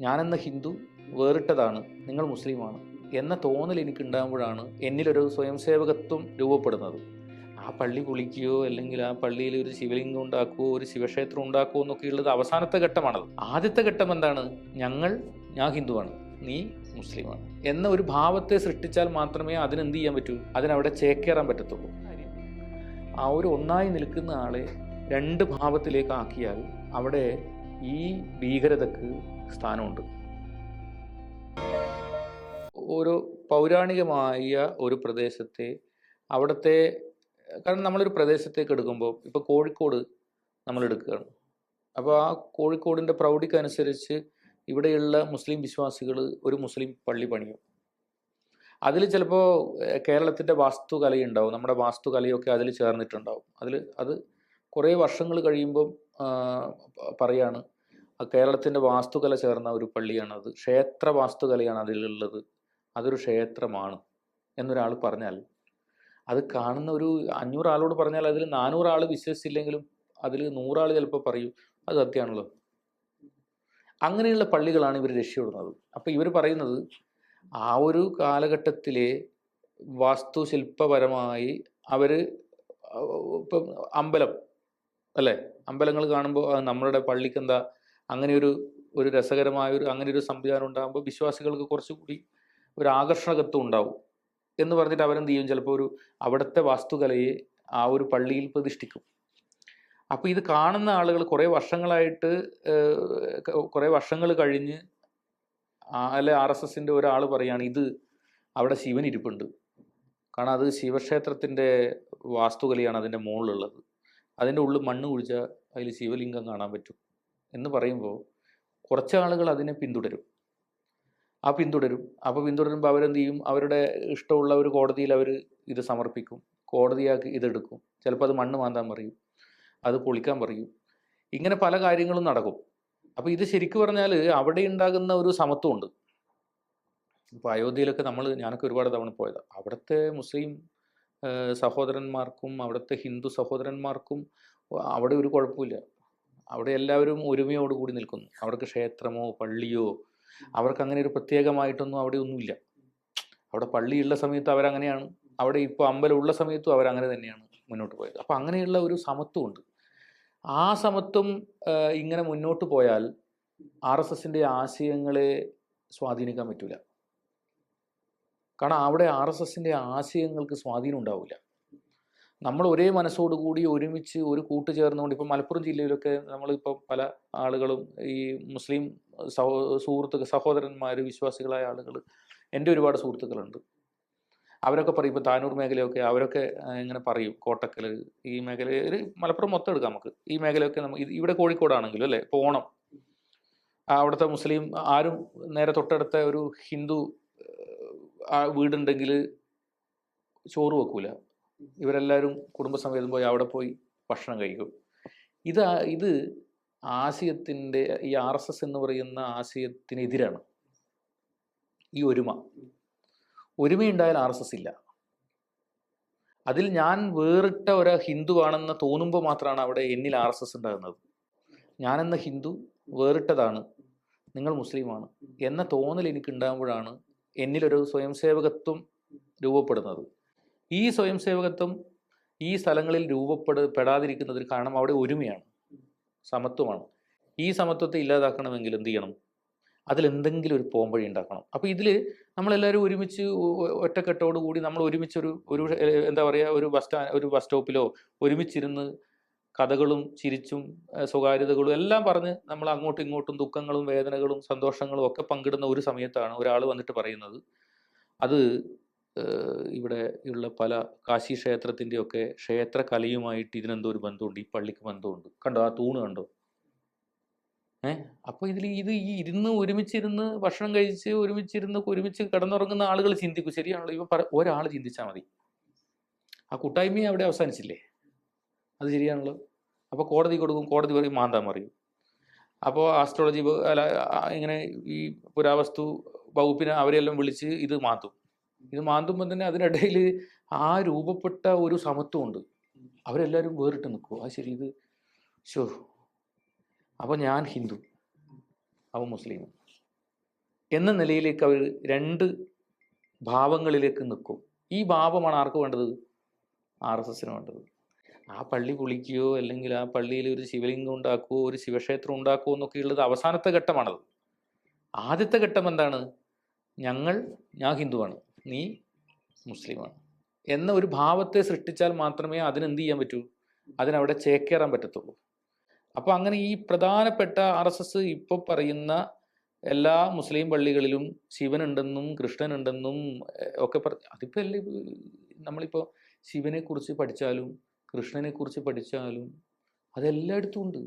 ഞാനെന്ന ഹിന്ദു വേറിട്ടതാണ് നിങ്ങൾ മുസ്ലിമാണ് എന്ന തോന്നൽ എനിക്ക് ഉണ്ടാകുമ്പോഴാണ് എന്നിലൊരു സ്വയംസേവകത്വം രൂപപ്പെടുന്നത്. ആ പള്ളി പൊളിക്കുകയോ അല്ലെങ്കിൽ ആ പള്ളിയിൽ ഒരു ശിവലിംഗം ഉണ്ടാക്കുകയോ ഒരു ശിവക്ഷേത്രം ഉണ്ടാക്കുകയോ എന്നൊക്കെ ഉള്ളത് അവസാനത്തെ ഘട്ടമാണത്. ആദ്യത്തെ ഘട്ടം എന്താണ്? ഞങ്ങൾ ഞാൻ ഹിന്ദുവാണ് നീ മുസ്ലിമാണ് എന്ന ഒരു ഭാവത്തെ സൃഷ്ടിച്ചാൽ മാത്രമേ അതിനെന്ത് ചെയ്യാൻ പറ്റൂ? അതിനവിടെ ചേക്കേറാൻ പറ്റത്തുള്ളൂ. ആ ഒരു ഒന്നായി നിൽക്കുന്ന ആളെ രണ്ട് ഭാവത്തിലേക്ക് ആക്കിയാൽ അവിടെ ഈ ഭീകരതക്ക് സ്ഥാനമുണ്ട്. ഒരു പൗരാണികമായ ഒരു പ്രദേശത്തെ അവിടുത്തെ കാരണം നമ്മളൊരു പ്രദേശത്തേക്ക് എടുക്കുമ്പോൾ ഇപ്പോൾ കോഴിക്കോട് നമ്മൾ എടുക്കുകയാണ്. അപ്പോൾ ആ കോഴിക്കോടിന്റെ പ്രൗഢിക്കനുസരിച്ച് ഇവിടെയുള്ള മുസ്ലിം വിശ്വാസികൾ ഒരു മുസ്ലിം പള്ളി പണിയും. അതിൽ ചിലപ്പോൾ കേരളത്തിന്റെ വാസ്തുകലയുണ്ടാവും നമ്മുടെ വാസ്തുകലയൊക്കെ അതിൽ ചേർന്നിട്ടുണ്ടാവും. അതിൽ അത് കുറേ വർഷങ്ങൾ കഴിയുമ്പം പറയാണ്. കേരളത്തിന്റെ വാസ്തുകല ചേർന്ന ഒരു പള്ളിയാണത്. ക്ഷേത്ര വാസ്തുകലയാണ് അതിലുള്ളത്. അതൊരു ക്ഷേത്രമാണ് എന്നൊരാൾ പറഞ്ഞാൽ അത് കാണുന്ന ഒരു അഞ്ഞൂറ് ആളോട് പറഞ്ഞാൽ അതിൽ നാനൂറാൾ വിശ്വസിച്ചില്ലെങ്കിലും അതിൽ നൂറാൾ ചിലപ്പോൾ പറയും അത് സത്യമാണല്ലോ. അങ്ങനെയുള്ള പള്ളികളാണ് ഇവർ രക്ഷപ്പെടുന്നത്. അപ്പോൾ ഇവർ പറയുന്നത് ആ ഒരു കാലഘട്ടത്തിലെ വാസ്തുശില്പപരമായി അവർ ഇപ്പം അമ്പലം അല്ലേ? അമ്പലങ്ങൾ കാണുമ്പോൾ നമ്മളുടെ പള്ളിക്ക് എന്താ അങ്ങനെ ഒരു ഒരു രസകരമായ ഒരു അങ്ങനെ ഒരു സംവിധാനം ഉണ്ടാകുമ്പോൾ വിശ്വാസികൾക്ക് കുറച്ചുകൂടി ഒരു ആകർഷണകത്വം ഉണ്ടാവും എന്ന് പറഞ്ഞിട്ട് അവരെന്ത് ചെയ്യും? ചിലപ്പോൾ ഒരു അവിടുത്തെ വാസ്തുകലയെ ആ ഒരു പള്ളിയിൽ പ്രതിഷ്ഠിക്കും. അപ്പോൾ ഇത് കാണുന്ന ആളുകൾ കുറേ വർഷങ്ങളായിട്ട് കുറേ വർഷങ്ങൾ കഴിഞ്ഞ് അല്ലെ ആർ എസ് എസിന്റെ ഒരാൾ പറയുകയാണ് ഇത് അവിടെ ശിവൻ ഇരിപ്പുണ്ട്. കാരണം അത് ശിവക്ഷേത്രത്തിന്റെ വാസ്തുകലയാണ് അതിന്റെ മുകളിലുള്ളത്. അതിന്റെ ഉള്ളിൽ മണ്ണ് കുഴിച്ചാൽ അതിൽ ശിവലിംഗം കാണാൻ പറ്റും. എന്ന് പറയുമ്പോൾ കുറച്ച് ആളുകൾ അതിനെ പിന്തുടരും. ആ പിന്തുടരും. അപ്പോൾ പിന്തുടരുമ്പോൾ അവരെന്ത് ചെയ്യും? അവരുടെ ഇഷ്ടമുള്ള ഒരു കോടതിയിൽ അവർ ഇത് സമർപ്പിക്കും. കോടതിയാക്കി ഇതെടുക്കും. ചിലപ്പോൾ അത് മണ്ണ് മാന്താൻ പറയും. അത് പൊളിക്കാൻ പറയും. ഇങ്ങനെ പല കാര്യങ്ങളും നടക്കും. അപ്പോൾ ഇത് ശരിക്കും പറഞ്ഞാൽ അവിടെ ഉണ്ടാകുന്ന ഒരു സമത്വമുണ്ട് ഇപ്പോൾ അയോധ്യയിലൊക്കെ നമ്മൾ ഞാനൊക്കെ ഒരുപാട് തവണ പോയതാണ് അവിടുത്തെ മുസ്ലിം സഹോദരന്മാർക്കും അവിടുത്തെ ഹിന്ദു സഹോദരന്മാർക്കും അവിടെ ഒരു കുഴപ്പമില്ല. അവിടെ എല്ലാവരും ഒരുമയോട് കൂടി നിൽക്കുന്നു. അവർക്ക് ക്ഷേത്രമോ പള്ളിയോ അവർക്ക് അങ്ങനെ ഒരു പ്രത്യേകമായിട്ടൊന്നും അവിടെ ഒന്നുമില്ല. അവിടെ പള്ളിയുള്ള സമയത്ത് അവരങ്ങനെയാണ്. അവിടെ ഇപ്പോൾ അമ്പലം ഉള്ള സമയത്തും അവരങ്ങനെ തന്നെയാണ് മുന്നോട്ട് പോയത്. അപ്പോൾ അങ്ങനെയുള്ള ഒരു സമത്വമുണ്ട്. ആ സമത്വം ഇങ്ങനെ മുന്നോട്ട് പോയാൽ ആർ എസ് എസിന്റെ ആശയങ്ങളെ സ്വാധീനിക്കാൻ പറ്റില്ല കാരണം അവിടെ ആർ എസ് എസിന്റെ ആശയങ്ങൾക്ക് സ്വാധീനം ഉണ്ടാവില്ല നമ്മൾ ഒരേ മനസ്സോടുകൂടി ഒരുമിച്ച് ഒരു കൂട്ട് ചേർന്നുകൊണ്ട് ഇപ്പോൾ മലപ്പുറം ജില്ലയിലൊക്കെ നമ്മളിപ്പോൾ പല ആളുകളും ഈ മുസ്ലിം സഹോ സുഹൃത്തുക്കൾ സഹോദരന്മാർ വിശ്വാസികളായ ആളുകൾ എന്റെ ഒരുപാട് സുഹൃത്തുക്കളുണ്ട്. അവരൊക്കെ പറയും ഇപ്പോൾ താനൂർ മേഖലയൊക്കെ അവരൊക്കെ ഇങ്ങനെ പറയും കോട്ടക്കൽ ഈ മേഖല ഒരു മലപ്പുറം മൊത്തം എടുക്കാം നമുക്ക്. ഈ മേഖലയൊക്കെ നമുക്ക് ഇവിടെ കോഴിക്കോടാണെങ്കിലും അല്ലേ? ഇപ്പോൾ ഓണം. അവിടുത്തെ മുസ്ലിം ആരും നേരെ തൊട്ടടുത്ത ഒരു ഹിന്ദു വീടുണ്ടെങ്കിൽ ചോറ് വെക്കൂല. ഇവരെല്ലാവരും കുടുംബസമേതം പോയി അവിടെ പോയി ഭക്ഷണം കഴിക്കും. ഇത് ഇത് ആശയത്തിന്റെ ഈ ആർ എസ് എസ് എന്ന് പറയുന്ന ആശയത്തിനെതിരാണ്. ഈ ഒരുമ. ഒരുമയുണ്ടായാൽ ആർ എസ് എസ് ഇല്ല. അതിൽ ഞാൻ വേറിട്ട ഒരു ഹിന്ദുവാണെന്ന് തോന്നുമ്പോൾ മാത്രമാണ് അവിടെ എന്നിൽ ആർ എസ് എസ് ഉണ്ടാകുന്നത്. ഞാനെന്ന ഹിന്ദു വേറിട്ടതാണ്. നിങ്ങൾ മുസ്ലിമാണ് എന്ന തോന്നൽ എനിക്ക് ഉണ്ടാകുമ്പോഴാണ് എന്നിലൊരു സ്വയംസേവകത്വം രൂപപ്പെടുന്നത്. ഈ സ്വയം സേവകത്വം ഈ സ്ഥലങ്ങളിൽ രൂപപ്പെട പെടാതിരിക്കുന്നതിന് കാരണം അവിടെ ഒരുമയാണ്. സമത്വമാണ്. ഈ സമത്വത്തെ ഇല്ലാതാക്കണമെങ്കിൽ എന്ത് ചെയ്യണം? അതിലെന്തെങ്കിലും ഒരു പോംവഴി ഉണ്ടാക്കണം. അപ്പോൾ ഇതിൽ നമ്മളെല്ലാവരും ഒരുമിച്ച് ഒ- ഒ- കൂടി നമ്മൾ ഒരുമിച്ച് ഒരു ഒരു എന്താ പറയുക ഒരു ബസ് സ്റ്റാ ഒരു ബസ് സ്റ്റോപ്പിലോ ഒരുമിച്ചിരുന്ന് കഥകളും ചിരിച്ചും സ്വകാര്യതകളും എല്ലാം പറഞ്ഞ് നമ്മൾ അങ്ങോട്ടും ഇങ്ങോട്ടും ദുഃഖങ്ങളും വേദനകളും സന്തോഷങ്ങളും ഒക്കെ പങ്കിടുന്ന ഒരു സമയത്താണ് ഒരാൾ വന്നിട്ട് പറയുന്നത്. അത് ഇവിടെ ഉള്ള പല കാശി ക്ഷേത്രത്തിന്റെയൊക്കെ ക്ഷേത്ര കലയുമായിട്ട് ഇതിനെന്തോ ഒരു ബന്ധമുണ്ട്. ഈ പള്ളിക്ക് ബന്ധമുണ്ട്. കണ്ടോ? ആ തൂണ് കണ്ടോ? ഏ? അപ്പോൾ ഇതിൽ ഇത് ഈ ഇരുന്ന് ഒരുമിച്ചിരുന്ന് ഭക്ഷണം കഴിച്ച് ഒരുമിച്ചിരുന്ന് ഒരുമിച്ച് കിടന്നുറങ്ങുന്ന ആളുകൾ ചിന്തിക്കും. ശരിയാണല്ലോ? ഇവ ഒരാൾ ചിന്തിച്ചാൽ മതി. ആ കൂട്ടായ്മയെ അവിടെ അവസാനിച്ചില്ലേ? അത് ശരിയാണല്ലോ? അപ്പോൾ കോടതി കൊടുക്കും. കോടതി പറയും മാന്താൻ പറയും. അപ്പോൾ ആസ്ട്രോളജി അല്ല ഇങ്ങനെ ഈ പുരാവസ്തു വകുപ്പിനെ അവരെല്ലാം വിളിച്ച് ഇത് മാന്തും ഇത് മാന്തുമ്പോൾ തന്നെ അതിനിടയിൽ ആ രൂപപ്പെട്ട ഒരു സമത്വമുണ്ട് അവരെല്ലാവരും വേറിട്ട് നിൽക്കും ആ ശരി ഇത് ഷോ അപ്പോൾ ഞാൻ ഹിന്ദു അവൻ മുസ്ലിം. എന്ന നിലയിലേക്ക് അവർ രണ്ട് ഭാവങ്ങളിലേക്ക് നിൽക്കും. ഈ ഭാവമാണ് ആർക്ക് വേണ്ടത്? ആർ എസ് എസിന് വേണ്ടത്. ആ പള്ളി പൊളിക്കുകയോ അല്ലെങ്കിൽ ആ പള്ളിയിൽ ഒരു ശിവലിംഗം ഉണ്ടാക്കുകയോ ഒരു ശിവക്ഷേത്രം ഉണ്ടാക്കുകയോ എന്നൊക്കെ ഉള്ളത് അവസാനത്തെ ഘട്ടമാണത്. ആദ്യത്തെ ഘട്ടം എന്താണ്? ഞങ്ങൾ ഞാൻ ഹിന്ദുവാണ്. നീ മുസ്ലിമാണ്. എന്ന ഒരു ഭാവത്തെ സൃഷ്ടിച്ചാൽ മാത്രമേ അതിനെന്ത് ചെയ്യാൻ പറ്റൂ? അതിനവിടെ ചേക്കേറാൻ പറ്റത്തുള്ളൂ. അപ്പോൾ അങ്ങനെ ഈ പ്രധാനപ്പെട്ട ആർ എസ് എസ് ഇപ്പോൾ പറയുന്ന എല്ലാ മുസ്ലിം പള്ളികളിലും ശിവനുണ്ടെന്നും കൃഷ്ണനുണ്ടെന്നും ഒക്കെ പറ അതിപ്പോൾ അല്ലേ നമ്മളിപ്പോൾ ശിവനെക്കുറിച്ച് പഠിച്ചാലും കൃഷ്ണനെക്കുറിച്ച് പഠിച്ചാലും അതെല്ലായിടത്തും ഉണ്ട്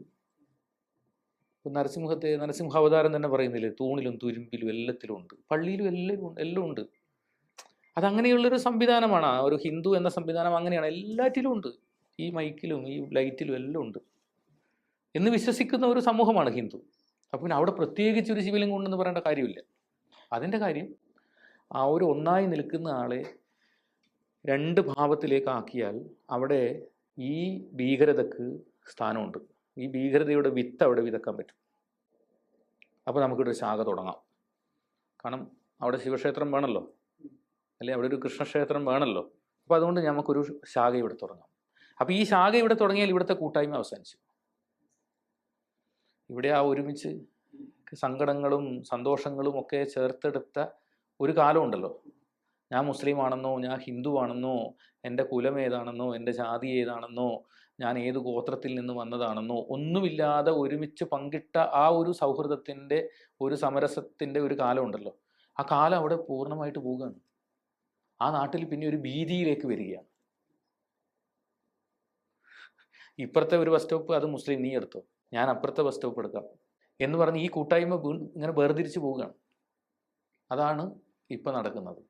ഇപ്പൊ നരസിംഹത്തെ നരസിംഹാവതാരം തന്നെ പറയുന്നില്ലേ? തൂണിലും തുരുമ്പിലും എല്ലാത്തിലും ഉണ്ട്. പള്ളിയിലും എല്ലാം എല്ലാം ഉണ്ട്. അതങ്ങനെയുള്ളൊരു സംവിധാനമാണ്. ഒരു ഹിന്ദു എന്ന സംവിധാനം അങ്ങനെയാണ്. എല്ലാറ്റിലും ഉണ്ട്. ഈ മൈക്കിലും ഈ ലൈറ്റിലും എല്ലാം ഉണ്ട്. എന്ന് വിശ്വസിക്കുന്ന ഒരു സമൂഹമാണ് ഹിന്ദു. അപ്പം പിന്നെ അവിടെ പ്രത്യേകിച്ച് ഒരു ശിവലിംഗം ഉണ്ടെന്ന് പറയേണ്ട കാര്യമില്ല. അതിന്റെ കാര്യം ആ ഒരു ഒന്നായി നിൽക്കുന്ന ആളെ രണ്ട് ഭാവത്തിലേക്ക് ആക്കിയാൽ അവിടെ ഈ ഭീകരതക്ക് സ്ഥാനമുണ്ട്. ഈ ഭീകരതയുടെ വിത്ത് അവിടെ വിതക്കാൻ പറ്റും. അപ്പോൾ നമുക്കിവിടെ ശാഖ തുടങ്ങാം. കാരണം അവിടെ ശിവക്ഷേത്രം വേണമല്ലോ. അല്ലെ അവിടെ ഒരു കൃഷ്ണക്ഷേത്രം വേണമല്ലോ അപ്പോൾ അതുകൊണ്ട് നമുക്കൊരു ശാഖ ഇവിടെ തുടങ്ങാം. അപ്പോൾ ഈ ശാഖ ഇവിടെ തുടങ്ങിയാൽ ഇവിടുത്തെ കൂട്ടായ്മ അവസാനിച്ചു. ഇവിടെ ആ ഒരുമിച്ച് സങ്കടങ്ങളും സന്തോഷങ്ങളും ഒക്കെ ചേർത്തെടുത്ത ഒരു കാലമുണ്ടല്ലോ ഞാൻ മുസ്ലിം ആണെന്നോ ഞാൻ ഹിന്ദു ആണെന്നോ എന്റെ കുലം ഏതാണെന്നോ എന്റെ ജാതി ഏതാണെന്നോ ഞാൻ ഏത് ഗോത്രത്തിൽ നിന്ന് വന്നതാണെന്നോ ഒന്നുമില്ലാതെ ഒരുമിച്ച് പങ്കിട്ട ആ ഒരു സൗഹൃദത്തിന്റെ ഒരു സമരസത്തിന്റെ ഒരു കാലമുണ്ടല്ലോ ആ കാലം അവിടെ പൂർണമായിട്ട് പോവുകയാണ്. ആ നാട്ടിൽ പിന്നെ ഒരു ഭീതിയിലേക്ക് വരികയാണ്. ഇപ്പുറത്തെ ഒരു ബസ് സ്റ്റോപ്പ് അത് മുസ്ലിം നീ എടുത്തോ. ഞാൻ അപ്പുറത്തെ ബസ് സ്റ്റോപ്പ് എടുക്കാം. എന്ന് പറഞ്ഞ് ഈ കൂട്ടായ്മ ഇങ്ങനെ വേർതിരിച്ച് പോവുകയാണ്. അതാണ് ഇപ്പം നടക്കുന്നത്.